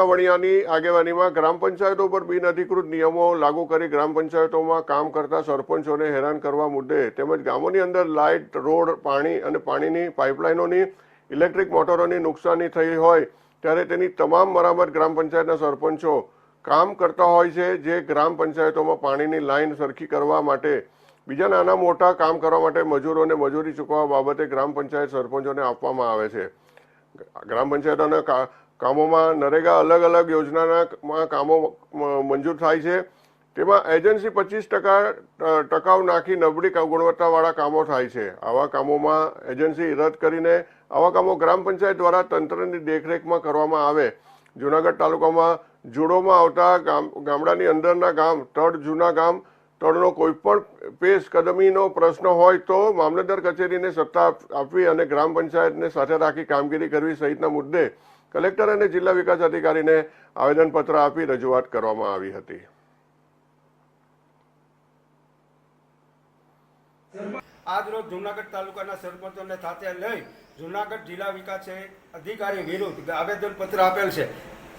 કરુણા આગેવાનીમાં ગ્રામ પંચાયતો પર બિનઅધિકૃત નિયમો લાગુ કરી ગ્રામ પંચાયતોમાં કામ કરતા સરપંચોને હેરાન કરવા મુદ્દે તેમજ ગામોની અંદર લાઇટ, રોડ, પાણી અને પાણીની પાઇપલાઇનોની ઇલેક્ટ્રિક મોટરોની નુકસાની થઈ હોય ત્યારે તેની તમામ મરામત ગ્રામ પંચાયતના સરપંચો કામ કરતા હોય છે, જે ગ્રામ પંચાયતોમાં પાણીની લાઇન સરખી કરવા માટે, બીજા નાના મોટા કામ કરવા માટે મજૂરોને મજૂરી ચૂકવવા બાબતે ગ્રામ પંચાયત સરપંચોને આપવામાં આવે છે. ગ્રામ પંચાયતોના કામોમાં નરેગા અલગ અલગ યોજનાના કામો મંજૂર થાય છે. તેમાં એજન્સી પચીસ ટકા ટકાઉ નાખી નબળી ગુણવત્તાવાળા કામો થાય છે. આવા કામોમાં એજન્સી રદ કરીને આવા કામો ગ્રામ પંચાયત દ્વારા તંત્રની દેખરેખમાં કરવામાં આવે. જુનાગઢ તાલુકામાં જુડોમાં આવતા ગામ, ગામડાની અંદરના ગામ, તળ, જૂના ગામ, તળનો કોઈ પણ પેશ કદમીનો પ્રશ્ન હોય તો મામલતદાર કચેરીને સત્તા આપવી અને ગ્રામ પંચાયતને સાથે રાખી કામગીરી કરવી સહિતના મુદ્દે કલેક્ટર અને જિલ્લા વિકાસ અધિકારીને આવેદનપત્ર આપી રજૂઆત કરવામાં આવી હતી. આજરોજ જૂનાગઢ તાલુકાના સરપંચોને સાથે લઈ જુનાગઢ જિલ્લા વિકાસ અધિકારી વિરુદ્ધ આવેદનપત્ર આપેલ છે.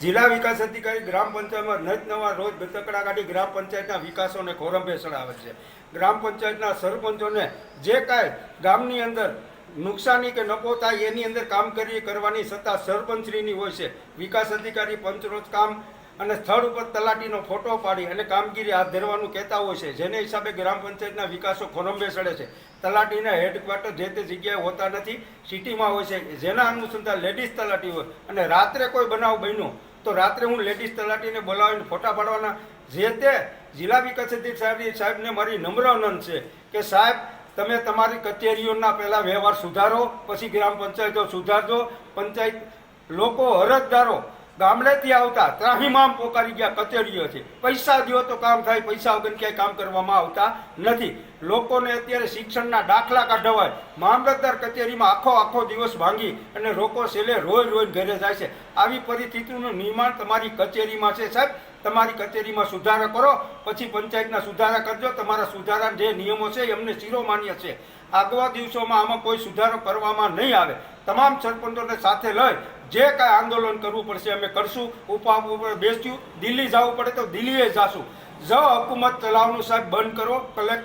જિલ્લા વિકાસ અધિકારી ગ્રામ પંચાયતમાં નજ નવા રોજ બેતકડા કાઢી ગ્રામ પંચાયતના વિકાસોને ખોરંભે ચડાવે છે. ગ્રામ પંચાયતના સરપંચોને જે કાંઈ ગામની અંદર નુકસાની કે નફો થાય એની અંદર કામ કરી કરવાની સત્તા સરપંચશ્રીની હોય છે. વિકાસ અધિકારી પંચરોજ કામ અને સ્થળ ઉપર તલાટીનો ફોટો પાડી અને કામગીરી હાથ ધરવાનું કહેતા હોય છે. જેને હિસાબે ગ્રામ પંચાયતના વિકાસો ખોરંબે સડે છે. તલાટીના હેડક્વાર્ટર જે તે જગ્યાએ હોતા નથી, સિટીમાં હોય છે. જેના અનુસંધાન લેડીઝ તલાટી હોય. અને રાત્રે કોઈ બનાવ બન્યો, તો રાત્રે હું લેડીઝ તલાટીને બોલાવીને ફોટા પાડવાના જે તે જિલ્લા વિકાસ અધિકારી સાહેબને મારી નમ્ર વિનંતી છે કે સાહેબ તમે તમારી કચેરીઓના પહેલાં વ્યવહાર સુધારો, પછી ગ્રામ પંચાયતો સુધારજો, પંચાયત લોકો અરજદારો ગામડેથી આવતા ત્રાહીમામ પોકારી ગયા કચેરીઓથી પૈસા દો તો કામ થાય, પૈસા વગર ક્યાંય કામ કરવામાં આવતા નથી. લોકોને અત્યારે શિક્ષણના દાખલા કાઢવાય. મામલતદાર કચેરીમાં આખો આખો દિવસ ભાંગી અને લોકો છેલ્લે રોજ રોજ ઘરે જાય છે. આવી પરિસ્થિતિનું નિર્માણ તમારી કચેરીમાં છે સાહેબ. તમારી કચેરીમાં સુધારા કરો, પછી પંચાયતના સુધારા કરજો. તમારા સુધારા જે નિયમો છે એમને શિરોમાન્ય છે. આગવા દિવસોમાં આમાં કોઈ સુધારો કરવામાં નહીં આવે. તમામ સરપંચોને સાથે લઈ જે કાંઈ આંદોલન કરવું પડશે અમે કરશું. ઉપા ઉપર બેસ્યું દિલ્હી જવું પડે તો દિલ્હીએ જાશું. જ હુકુમત ચલાવવાનું સાહેબ બંધ કરો. કલેક્ટર